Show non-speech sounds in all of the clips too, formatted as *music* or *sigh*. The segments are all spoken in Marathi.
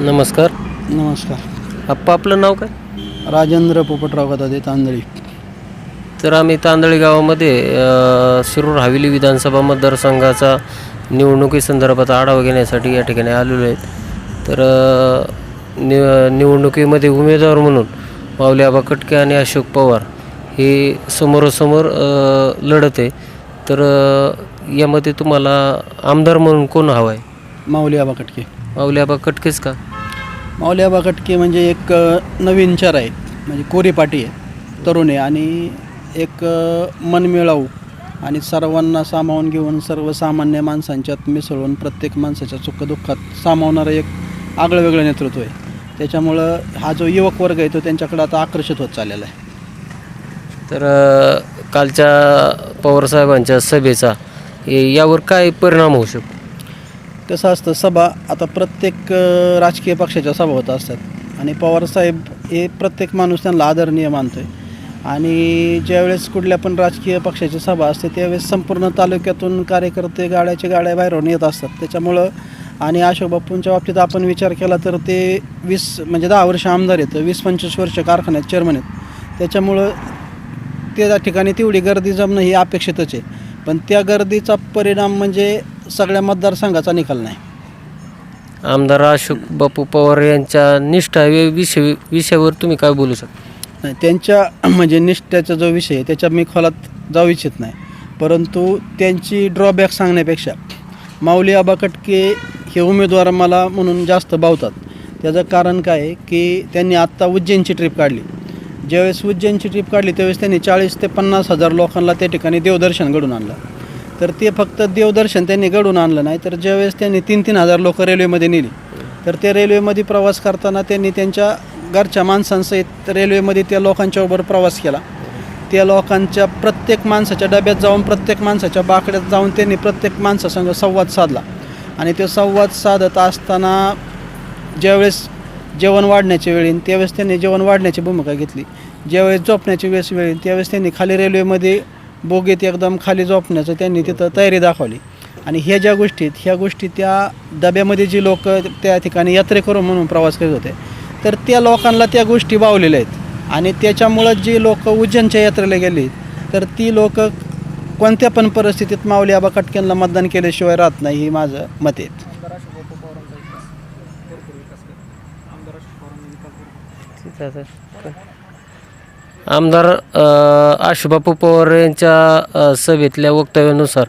नमस्कार. नमस्कार. आप्पा आपलं नाव काय? राजेंद्र पोपटराव गदादे तांदळी. तर आम्ही तांदळी गावामध्ये अ, शिरूर हवेली विधानसभा मतदारसंघाचा निवडणुकीसंदर्भात आढावा घेण्यासाठी या ठिकाणी आलेलो आहेत तर अ, नि निवडणुकीमध्ये उमेदवार म्हणून माऊली आबा कटके आणि अशोक पवार हे समोरासमोर अ, लढत आहे. तर अ, यामध्ये तुम्हाला आमदार म्हणून कोण हवा आहे? माऊली आबा कटके. माऊली आबा कटकेच का? माऊली आबा कटके म्हणजे एक नवीन चर आहे म्हणजे कोरी पाटी आहे तरुण आहे आणि एक अ, मनमिळावू आणि सर्वांना सामावून घेऊन सर्वसामान्य माणसांच्यात मिसळून प्रत्येक माणसाच्या सुखदुःखात सामावणारं एक आगळं वेगळं नेतृत्व आहे. त्याच्यामुळं हा जो युवक वर्ग आहे तो त्यांच्याकडे आता आकर्षित होत चाललेला आहे. तर कालच्या पवारसाहेबांच्या सभेचा यावर काय परिणाम होऊ शकतो? कसं असतं सभा आता प्रत्येक राजकीय पक्षाच्या सभा होत असतात. आणि पवारसाहेब हे प्रत्येक माणूस त्यांना आदरणीय मानतो आहे आणि ज्यावेळेस कुठल्या पण राजकीय पक्षाची सभा असते त्यावेळेस संपूर्ण तालुक्यातून कार्यकर्ते गाड्याच्या गाड्या बाहेरून येत असतात. त्याच्यामुळं आणि अशोक बाप्पूंच्या बाबतीत आपण विचार केला तर ते वीस म्हणजे दहा वर्ष आमदार आहेत वीस पंचवीस वर्ष कारखान्यात चेअरमन आहेत. त्याच्यामुळं त्या ठिकाणी तेवढी गर्दी जमणं ही अपेक्षितच आहे. पण त्या गर्दीचा परिणाम म्हणजे सगळ्या मतदारसंघाचा निकाल नाही. आमदार अशोक बापू पवार यांच्या निष्ठा या विषय विषयावर तुम्ही काय बोलू शकता? नाही त्यांच्या *clears throat* म्हणजे निष्ठ्याचा जो विषय आहे त्याच्या मी खोलात जाऊ इच्छित नाही. परंतु त्यांची ड्रॉबॅक सांगण्यापेक्षा माऊली आबा कटके हे उमेदवार मला म्हणून जास्त भावतात. त्याचं कारण काय आहे की त्यांनी आत्ता उज्जैनची ट्रिप काढली. ज्यावेळेस उज्जैनची ट्रिप काढली त्यावेळेस त्यांनी चाळीस ते पन्नास हजार लोकांना त्या ठिकाणी देवदर्शन घडून आणलं. तर ते फक्त देवदर्शन त्यांनी घडून आणलं नाही. तर ज्यावेळेस त्यांनी तीन तीन हजार लोक रेल्वेमध्ये नेली तर ते रेल्वेमध्ये प्रवास करताना त्यांनी त्यांच्या घरच्या माणसांसहित रेल्वेमध्ये त्या लोकांच्याबरोबर प्रवास केला. त्या लोकांच्या प्रत्येक माणसाच्या डब्यात जाऊन प्रत्येक माणसाच्या बाकड्यात जाऊन त्यांनी प्रत्येक माणसासंग संवाद साधला. आणि तो संवाद साधत असताना ज्यावेळेस जेवण वाढण्याची वेळ येईल त्यावेळेस त्यांनी जेवण वाढण्याची भूमिका घेतली. ज्यावेळेस झोपण्याची वेळेस वेळ येईल त्यावेळेस त्यांनी खाली रेल्वेमध्ये बोगीत एकदम खाली झोपण्याचं त्यांनी तिथं तयारी दाखवली. आणि ह्या ज्या गोष्टी आहेत ह्या गोष्टी त्या डब्यामध्ये जी लोक त्या ठिकाणी यात्रेकरू म्हणून प्रवास करत होते तर त्या लोकांना त्या गोष्टी बावलेल्या आहेत. आणि त्याच्यामुळं जी लोक उज्जैनच्या यात्रेला गेली तर ती लोक कोणत्या पण परिस्थितीत माऊली आबा कटक्यांना मतदान केल्याशिवाय राहत नाही हे माझं मत आहे. आमदार आशुबापू पवार यांच्या सभेतल्या वक्तव्यानुसार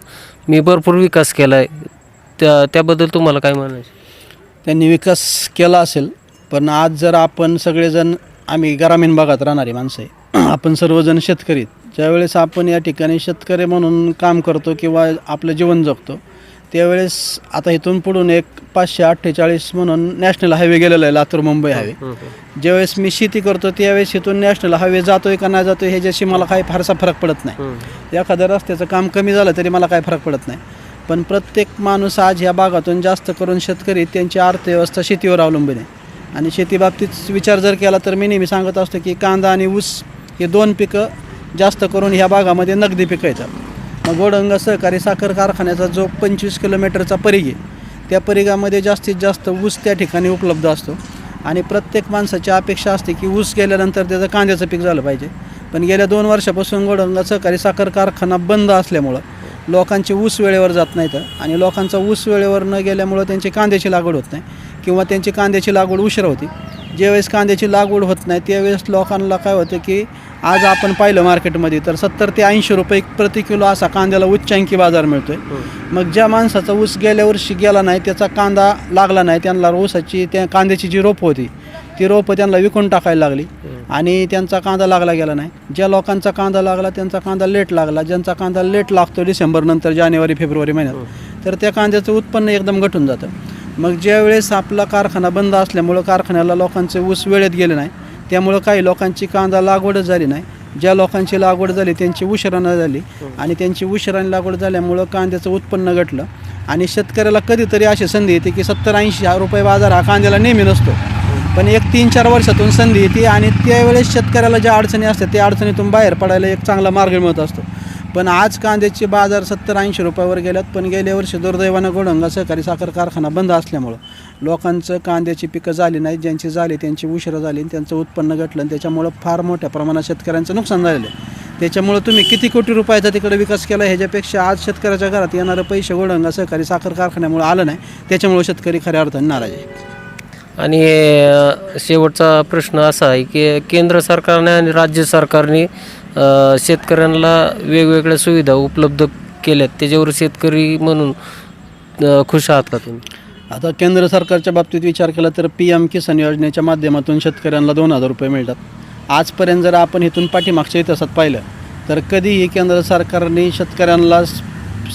मी भरपूर विकास केला आहे त्या त्याबद्दल तुम्हाला काय म्हणायचं त्यांनी विकास केला असेल पण आज जर आपण सगळेजण आम्ही ग्रामीण भागात राहणारी माणसं आहे *clears throat* आपण सर्वजण शेतकरी ज्यावेळेस आपण या ठिकाणी शेतकरी म्हणून काम करतो किंवा आपलं जीवन जगतो त्यावेळेस आता इथून पुढून एक पाचशे अठ्ठेचाळीस म्हणून नॅशनल हायवे गेलेला आहे लातूर मुंबई हायवे. ज्यावेळेस मी शेती करतो त्यावेळेस इथून नॅशनल हायवे जातोय का नाही जातोय ह्याच्याशी मला काही फारसा फरक पडत नाही. एखाद्या रस्त्याचं काम कमी झालं तरी मला काही फरक पडत नाही. पण प्रत्येक माणूस आज ह्या भागातून जास्त करून शेतकरी त्यांची अर्थव्यवस्था शेतीवर अवलंबून आहे. आणि शेतीबाबतीत विचार जर केला तर मी नेहमी सांगत असतो की कांदा आणि ऊस हे दोन पिकं जास्त करून ह्या भागामध्ये नगदी पिकं येतात. मग गोडंग सहकारी साखर कारखान्याचा जो पंचवीस किलोमीटरचा परिघ आहे त्या परिघामध्ये जास्तीत जास्त ऊस त्या ठिकाणी उपलब्ध असतो. आणि प्रत्येक माणसाची अपेक्षा असते की ऊस गेल्यानंतर त्याचं कांद्याचं पीक झालं पाहिजे. पण गेल्या दोन वर्षापासून गोडंगा सहकारी साखर कारखाना बंद असल्यामुळं लोकांचे ऊस वेळेवर जात नाहीत आणि लोकांचा ऊस वेळेवर न गेल्यामुळं त्यांची कांद्याची लागवड होत नाही किंवा त्यांची कांद्याची लागवड उशिरा होती. ज्यावेळेस कांद्याची लागवड होत नाही त्यावेळेस लोकांना काय होतं की आज आपण पाहिलं मार्केटमध्ये तर सत्तर ते ऐंशी रुपये प्रति किलो असा कांद्याला उच्चांकी बाजार मिळतोय. मग ज्या माणसाचा ऊस गेल्या वर्षी गेला नाही त्याचा कांदा लागला नाही त्यांना ऊसाची त्या कांद्याची जी रोपं होती ती रोपं त्यांना विकून टाकायला लागली. आणि त्यांचा कांदा लागला गेला नाही. ज्या लोकांचा कांदा लागला त्यांचा कांदा लेट लागला. ज्यांचा कांदा लेट लागतो डिसेंबर नंतर जानेवारी फेब्रुवारी महिन्यात तर त्या कांद्याचं उत्पन्न एकदम घटून जातं. मग ज्यावेळेस आपला कारखाना बंद असल्यामुळं कारखान्याला लोकांचे ऊस वेळेत गेले नाही. त्यामुळं काही लोकांची कांदा लागवडच झाली नाही. ज्या लोकांची लागवड झाली त्यांची उशिरानं झाली आणि त्यांची उशिराने लागवड झाल्यामुळं कांद्याचं उत्पन्न घटलं. आणि शेतकऱ्याला कधीतरी अशी संधी येते की सत्तर ऐंशी रुपये बाजार हा कांद्याला नेहमी नसतो. पण एक तीन चार वर्षातून संधी येते आणि त्यावेळेस शेतकऱ्याला ज्या अडचणी असतात त्या अडचणीतून बाहेर पडायला एक चांगला मार्ग मिळत असतो. पण आज कांद्याचे बाजार सत्तर ऐंशी रुपयावर गेल्यात पण गेल्या वर्षी दुर्दैवानं गोडंगा सहकारी साखर कारखाना बंद असल्यामुळं लोकांचं कांद्याची पिकं झाली नाहीत ज्यांची झाली त्यांची उशिरा झाली आणि त्यांचं उत्पन्न घटलं आणि त्याच्यामुळं फार मोठ्या प्रमाणात शेतकऱ्यांचं नुकसान झालेलं आहे. त्याच्यामुळं तुम्ही किती कोटी रुपयाचा तिकडे विकास केला ह्याच्यापेक्षा आज शेतकऱ्याच्या घरात येणारं पैसे गोडंगा सहकारी साखर कारखान्यामुळे आलं नाही त्याच्यामुळे शेतकरी खऱ्या अर्थाने नाराज आहे. आणि शेवटचा प्रश्न असा आहे की केंद्र सरकारने आणि राज्य सरकारने शेतकऱ्यांना वेगवेगळ्या सुविधा उपलब्ध केल्यात त्याच्यावर शेतकरी म्हणून खुश आहात का तुम्ही? आता केंद्र सरकारच्या बाबतीत विचार केला तर पी एम किसान योजनेच्या माध्यमातून शेतकऱ्यांना दोन हजार रुपये मिळतात. आजपर्यंत जर आपण इथून पाठीमागच्या इतिहासात पाहिलं तर कधीही केंद्र सरकारने शेतकऱ्यांना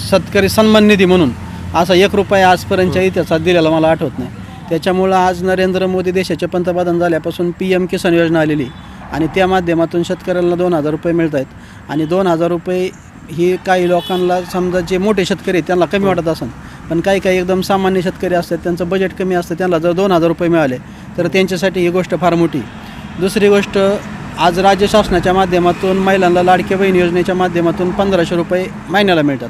शेतकरी सन्मान निधी म्हणून असा एक रुपया आजपर्यंतच्या इतिहासात दिलेला मला आठवत नाही. त्याच्यामुळं आज नरेंद्र मोदी देशाचे पंतप्रधान झाल्यापासून पी एम किसान योजना आलेली आणि त्या माध्यमातून शेतकऱ्यांना दोन हजार रुपये मिळत आहेत आणि दोन हजार रुपये ही काही लोकांना समजा जे मोठे शेतकरी आहेत त्यांना कमी वाटत असेल पण काही काही एकदम सामान्य शेतकरी असतात त्यांचं बजेट कमी असतं त्यांना जर दोन हजार रुपये मिळाले तर त्यांच्यासाठी ही गोष्ट फार मोठी. दुसरी गोष्ट आज राज्य शासनाच्या माध्यमातून महिलांना लाडके बहीण योजनेच्या माध्यमातून पंधराशे रुपये महिन्याला मिळतात.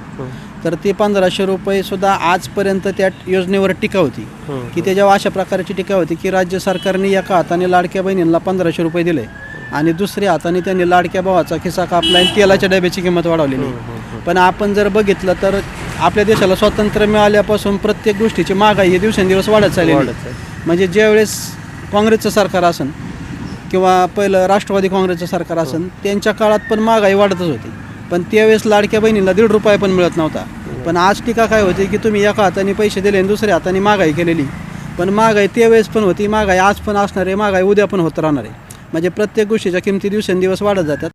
तर ते पंधराशे रुपये सुद्धा आजपर्यंत त्या योजनेवर टीका होती. की त्याच्यावर अशा प्रकारची टीका होती की राज्य सरकारने एका हाताने लाडक्या बहिणींना पंधराशे रुपये दिले आणि दुसऱ्या हाताने त्यांनी लाडक्या भावाचा खिसा कापला आणि तेलाच्या डब्याची किंमत वाढवलेली पण आपण जर बघितलं तर आपल्या देशाला स्वातंत्र्य मिळाल्यापासून प्रत्येक गोष्टीची महागाई ही दिवसेंदिवस वाढत चाललेली आहे. म्हणजे ज्यावेळेस काँग्रेसचं सरकार असन किंवा पहिलं राष्ट्रवादी काँग्रेसचं सरकार असन त्यांच्या काळात पण महागाई वाढतच होती. पण त्यावेळेस लाडक्या बहिणीला दीड रुपये पण मिळत नव्हता. पण आज टीका काय होती की तुम्ही एका हाताने पैसे दिले आणि दुसऱ्या हाताने महागाई केलेली. पण महागाई त्यावेळेस पण होती महागाई आज पण असणार आहे महागाई उद्या पण होत राहणार आहे. म्हणजे प्रत्येक गोष्टीच्या किमती दिवसेंदिवस वाढत जातात.